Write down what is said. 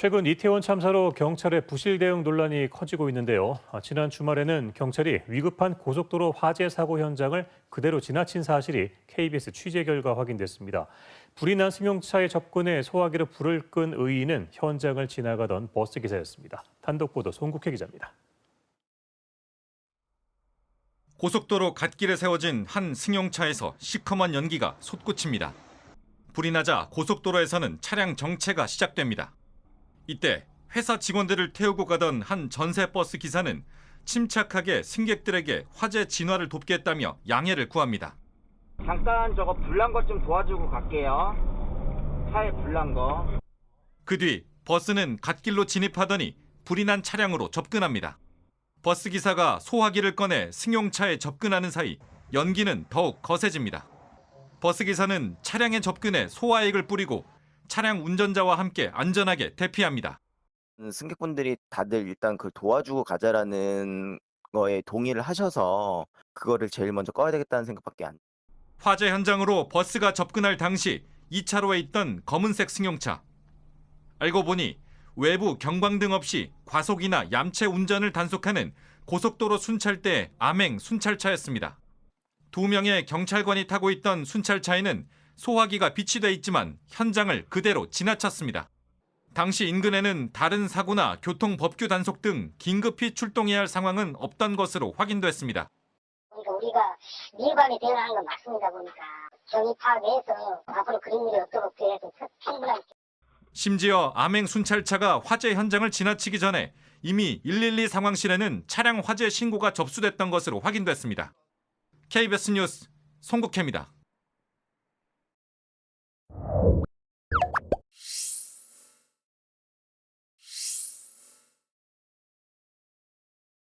최근 이태원 참사로 경찰의 부실 대응 논란이 커지고 있는데요. 아, 지난 주말에는 경찰이 위급한 고속도로 화재 사고 현장을 그대로 지나친 사실이 KBS 취재 결과 확인됐습니다. 불이 난 승용차에 접근해 소화기로 불을 끈 의인은 현장을 지나가던 버스 기사였습니다. 단독 보도 송국혜 기자입니다. 고속도로 갓길에 세워진 한 승용차에서 시커먼 연기가 솟구칩니다. 불이 나자 고속도로에서는 차량 정체가 시작됩니다. 이때 회사 직원들을 태우고 가던 한 전세 버스 기사는 침착하게 승객들에게 화재 진화를 돕겠다며 양해를 구합니다. 잠깐 저거 불난 것 좀 도와주고 갈게요. 차에 불난 거. 그 뒤 버스는 갓길로 진입하더니 불이 난 차량으로 접근합니다. 버스 기사가 소화기를 꺼내 승용차에 접근하는 사이 연기는 더욱 거세집니다. 버스 기사는 차량에 접근해 소화액을 뿌리고 차량 운전자와 함께 안전하게 대피합니다. 음, 승객분들이 다들 일단 그 도와주고 가자라는 거에 동의를 하셔서 그거를 제일 먼저 꺼야 되겠다는 생각밖에 안. 화재 현장으로 버스가 접근할 당시 2차로에 있던 검은색 승용차. 알고 보니 외부 경광등 없이 과속이나 얌체 운전을 단속하는 고속도로 순찰대 암행 순찰차였습니다. 두 명의 경찰관이 타고 있던 순찰차에는 소화기가 비치돼 있지만 현장을 그대로 지나쳤습니다. 당시 인근에는 다른 사고나 교통 법규 단속 등 긴급히 출동해야 할 상황은 없던 것으로 확인됐습니다. 그러니까 우리가 민감히 대응하는 건 맞습니다 보니까 정의 파악해서 앞으로 그런 일이 없도록 해서 충분한 심지어 암행 순찰차가 화재 현장을 지나치기 전에 이미 112 상황실에는 차량 화재 신고가 접수됐던 것으로 확인됐습니다. KBS 뉴스 송국혜입니다.